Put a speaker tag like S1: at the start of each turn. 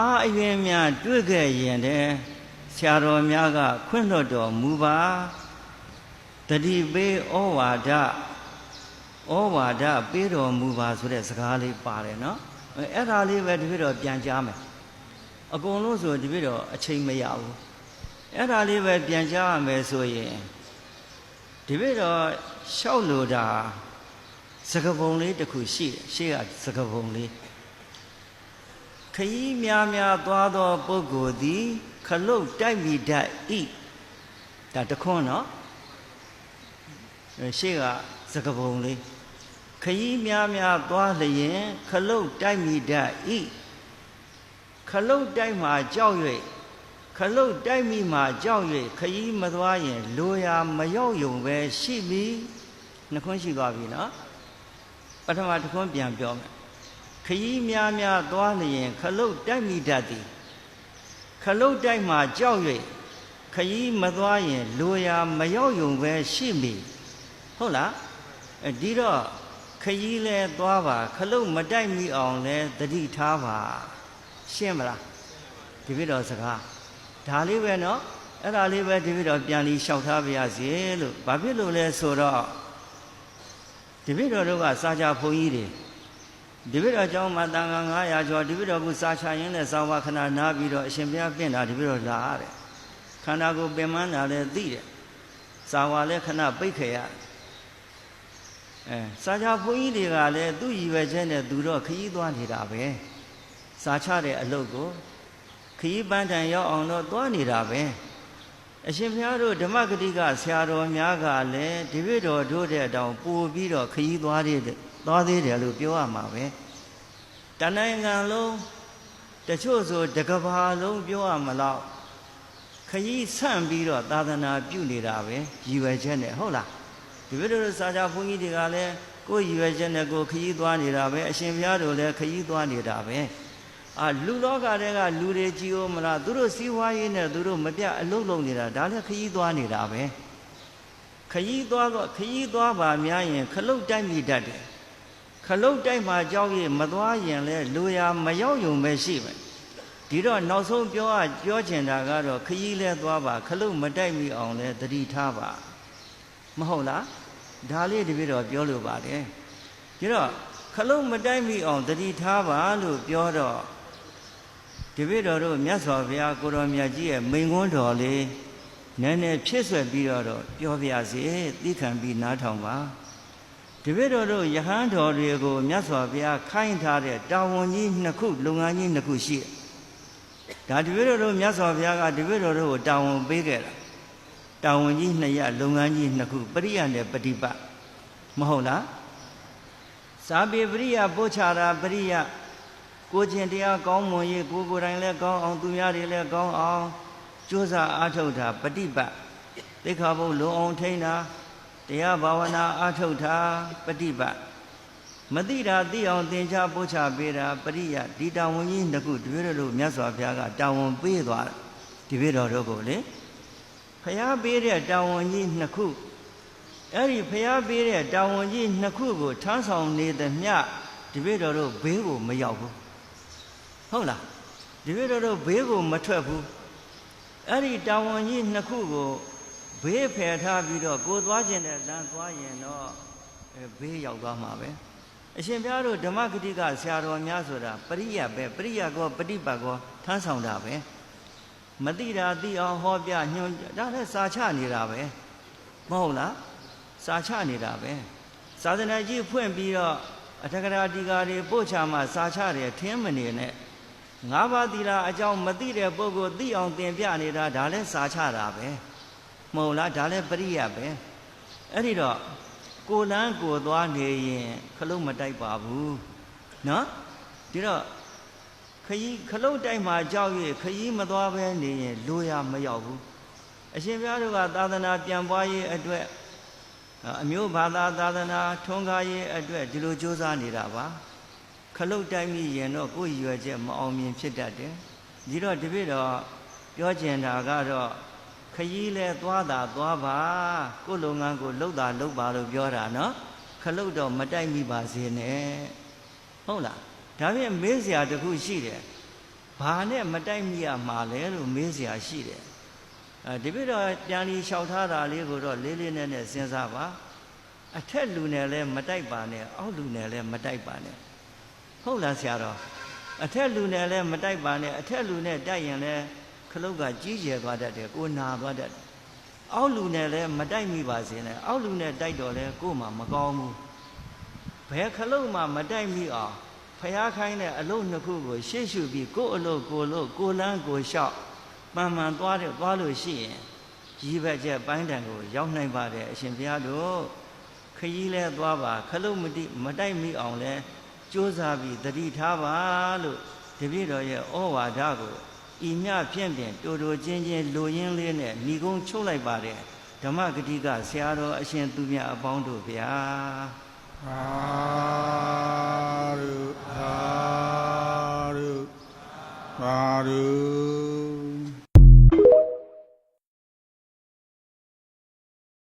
S1: အားအရင်များတွေ့ခဲ့ရင်တည်းဆရာတော်များက ခွင့်လွှတ်တော်မူပါတတိပေးဩဝါဒဩဝါဒပေးတော်မူပါဆိုတဲ့စကားလေးပါတယ်နော်အဲအဲ့ဒါလေးပဲတပည့်တော်ပြန်ကြားမယ်အကုန်လုံးဆိုတပည့်တော်အချိန်မရဘူးအဲ့ဒါလေးပဲပြန်ကြားရမယ်ဆိုရင်တပည့်တော်လျှောက်လို့တာစကပုံလေးတစ်ခုရှိတယ်ရှေ့ကစကပုံလေး ခရီးများများသွားသောပုဂ္ဂိုလ်သည်ခလုတ်တိုက်မိတတ်ဤဒါတခွန်းနော်အဲရှေ့ကစကပုံလေးခရီးများများသွားလျင်ခလုတ်တိုက်မိတတ်ဤခလုတ်တိုက်မှာကြောက်၍ခလုတ်တိုက်မိမှာကြောက်၍ခရီးမသွားရင်လိုရာမရောက်ယုံပဲရှိပြီနှစ်ခွန်းရှိသွားပြီနော်ပထမတစ်ခွန်းပြန်ပြောမယ် ခရီးများများသွားလျင် ခလုတ်တိုက်မိတတ်သည်ခလုတ်တိုက်မှာကြောက်၍ခရီးမသွားရင်လိုရာမရောက်ယုံပဲရှိမိဟုတ်လားအဲဒီတော့ခရီးလဲသွားပါ ခလုတ်မတိုက်မိအောင်လဲတတိထားပါရှင်းမလားဒီပြတော်စကားဒါလေးပဲเนาะအဲ့ဒါလေးပဲဒီပြတော်ပြန်ပြီးလျှောက်ထားပါရစေလို့ဘာဖြစ်လို့လဲဆိုတော့ဒီပြတော်တို့ကစာကြဘုန်းကြီးတွေ ဒီပိတော်ကျောင်းမှာတန်ခါ900ကျော်ဒီပိတော်ကစာချရင်းနဲ့စာဝခဏနားပြီးတော့အရှင်ဘုရားပြင်တာဒီပိတော်လာရတယ်ခန္ဓာကိုယ်ပင်မနာလည်းသိတယ်စာဝလည်းခဏပိတ်ခဲ့ရတယ်အဲစာချဘုန်းကြီးတွေကလည်းသူ့ရည်ရွယ်ချက်နဲ့သူတော့ခရီးသွားနေတာပဲစာချတဲ့အလုပ်ကိုခရီးပန်းတန်ရောက်အောင်တော့သွားနေတာပဲ အရှင်ဘုရားတို့ဓမ္မဂတိကဆရာတော်များကလည်းဒီပိတော်တို့တဲ့အတောင်ပို့ပြီးတော့ခရီးသွားတဲ့သွားသေးတယ်လို့ပြောရမှာပဲတနိုင်ငံလုံးတချို့ဆိုတကဘာလုံးပြောရမလို့ခရီးဆန့်ပြီးတော့သာသနာပြုနေတာပဲရည်ရွယ်ချက်နဲ့ဟုတ်လားဒီဘက်တို့စာချဘုန်းကြီးတွေကလည်းကိုယ်ရည်ရွယ်ချက်နဲ့ကိုယ်ခရီးသွားနေတာပဲအရှင်ဘုရားတို့လည်းခရီးသွားနေတာပဲ အာလူလောကတဲကလူတွေကြည်ဦးမလားသူတို့စီးပွားရေးနဲ့သူတို့မပြတ်အလုံးလုံးနေတာဒါလည်းခရီးသွားနေတာပဲခရီးသွားတော့ခရီးသွားပါများရင် ခလုတ်တိုက်မိတတ်တယ်ခလုတ်တိုက်မှာကြောက်ရမသွားရင်လဲလူရမရောက်ယုံပဲရှိမယ်ဒီတော့နောက်ဆုံးပြောရပြောချင်တာကတော့ခရီးလဲသွားပါခလုတ်မတိုက်မိအောင်လဲတတိထားပါမဟုတ်လားဒါလေးတပည့်တော်ပြောလို့ပါတယ်ဒီတော့ခလုတ်မတိုက်မိအောင်တတိထားပါလို့ပြောတော့ တပည့်တော်တို့မြတ်စွာဘုရားကိုရောမြတ်ကြီးရဲ့မိန်ခွန်းတော်လေးနည်းနည်းဖြစ်ဆွဲပြီးတော့ပြောပြစေသိခံပြီးနားထောင်ပါတပည့်တော်တို့ယဟန်တော်တွေကိုမြတ်စွာဘုရားခိုင်းထားတဲ့တာဝန်ကြီးနှစ်ခုလုပ်ငန်းကြီးနှစ်ခုရှိတယ်။ဒါတပည့်တော်တို့မြတ်စွာဘုရားကတပည့်တော်တို့ကိုတာဝန်ပေးခဲ့တာ။တာဝန်ကြီးနှစ်ရလုပ်ငန်းကြီးနှစ်ခုပရိယနဲ့ပฏิပတ်မဟုတ်လား။စာပေပရိယပို့ချတာပရိယ ကိုကျင်တရားကောင်းမွန်ရေးကိုကိုယ်တိုင်လည်းကောင်းအောင်သူများတွေလည်းကောင်းအောင်ကြိုးစားအားထုတ်တာပฏิပတ်သိက္ခာပုဒ်လုံအောင်ထိန်းတာတရားဘာဝနာအားထုတ်တာပฏิပတ်မတိတာသိအောင်သင်္ချာပို့ချပေးတာပရိယဒီတာဝန်ကြီးနှစ်ခုတပည့်တော်တို့မြတ်စွာဘုရားကတာဝန်ပေးသွားတာတပည့်တော်တို့ကိုလေဖျားပေးတဲ့တာဝန်ကြီးနှစ်ခုအဲ့ဒီဖျားပေးတဲ့တာဝန်ကြီးနှစ်ခုကိုထမ်းဆောင်နေသမျှတပည့်တော်တို့ဘေးကိုမရောက်ဘူး ဟုတ်လားတပည့်တော်တို့ဘေးကိုမထွက်ဘူးအဲ့ဒီတာဝန်ကြီးနှစ်ခုကိုဘေးဖယ်ထားပြီးတော့ကိုသွားခြင်းနဲ့လမ်းသွားရင်တော့အဲဘေးရောက်သွားမှာပဲအရှင်ဘုရားတို့ဓမ္မဂတိကဆရာတော်များဆိုတာပရိယတ်ပဲပရိယတ်ကောပฏิပတ်ကောထမ်းဆောင်တာပဲမတိတာသိအောင်ဟောပြညွှန်ဒါလည်းစာချနေတာပဲမဟုတ်လားစာချနေတာပဲသာသနာကြီးဖွင့်ပြီးတော့အထက်ကရာဒီကာတွေပို့ချမှစာချတယ်ထင်းမနေနဲ့ ငါးပါးသီလအကြောင်းမသိတဲ့ပုဂ္ဂိုလ်သိအောင်သင်ပြနေတာဒါလည်းစာချတာပဲမဟုတ်လားဒါလည်းပရိယပဲအဲ့ဒီတော့ကိုလန်းကိုသွားနေရင်ခလုတ်မတိုက်ပါဘူးနော်ဒီတော့ခยีခလုတ်တိုက်မှာကြောက်၍ခยีမသွားဘဲနေရင်လိုရမရောက်ဘူးအရှင်ဘုရားတို့ကသာသနာပြန်ပွားရေးအတွက်အမျိုးဘာသာသာသနာထွန်းကားရေးအတွက်ဒီလိုကြိုးစားနေတာပါ လုတ်တိုက်မိရင်တော့ကိုယ်ရွယ်ချက်မအောင်မြင်ဖြစ်တတ်တယ်ဒီတော့တပည့်တော်ပြောကျင်တာကတော့ခရီးလဲသွားတာသွားပါကိုယ်လုပ်ငန်းကိုလှုပ်တာလှုပ်ပါလို့ပြောတာနော်ခလုတ်တော့မတိုက်မိပါစေနဲ့ဟုတ်လားဒါဖြင့်မေးစရာတခုရှိတယ်ဘာနဲ့မတိုက်မိရမှာလဲလို့မေးစရာရှိတယ်အဲဒီပြတော့ပြန်လီလျှောက်ထားတာလေးကိုတော့လေးလေးနက်နက်စဉ်းစားပါအထက်လူနဲ့လည်းမတိုက်ပါနဲ့အောက်လူနဲ့လည်းမတိုက်ပါနဲ့ ဟုတ်လားဆရာတော်အထက်လူနဲ့လည်းမတိုက်ပါနဲ့အထက်လူနဲ့တိုက်ရင်လည်းခလုတ်ကကြီးကျယ်သွားတတ်တယ်ကိုနာသွားတတ်တယ်အောက်လူနဲ့လည်းမတိုက်မိပါစေနဲ့အောက်လူနဲ့တိုက်တော့လဲကို့မှာမကောင်းဘူးဘယ်ခလုတ်မှမတိုက်မိအောင်ဖျားခိုင်းတဲ့အလုပ်နှစ်ခုကို ရှေ့ရှုပြီးကို့အလုပ်ကိုလို့ကိုလန်းကိုလျှောက်မှန်မှန်သွားတယ်သွားလို့ရှိရင်ကြီးဘက်ကျက်ပိုင်းတန်ကို ရောက်နိုင်ပါတယ်အရှင်ဘုရားတို့ခရီးလဲသွားပါခလုတ်မတိမတိုက်မိအောင်လဲ ကြိုးစားပြီးတတိထားပါလို့တပည့်တော်ရဲ့ဩဝါဒကိုဤမြဖြင့်ဖြင့်တူတူချင်းချင်းလူရင်းလေးနဲ့ဏီကုန်းချုပ်လိုက်ပါတယ်ဓမ္မဂတိကဆရာတော်အရှင်သူမြတ်အပေါင်းတို့ဗျာ
S2: အာရုအာရုအာရု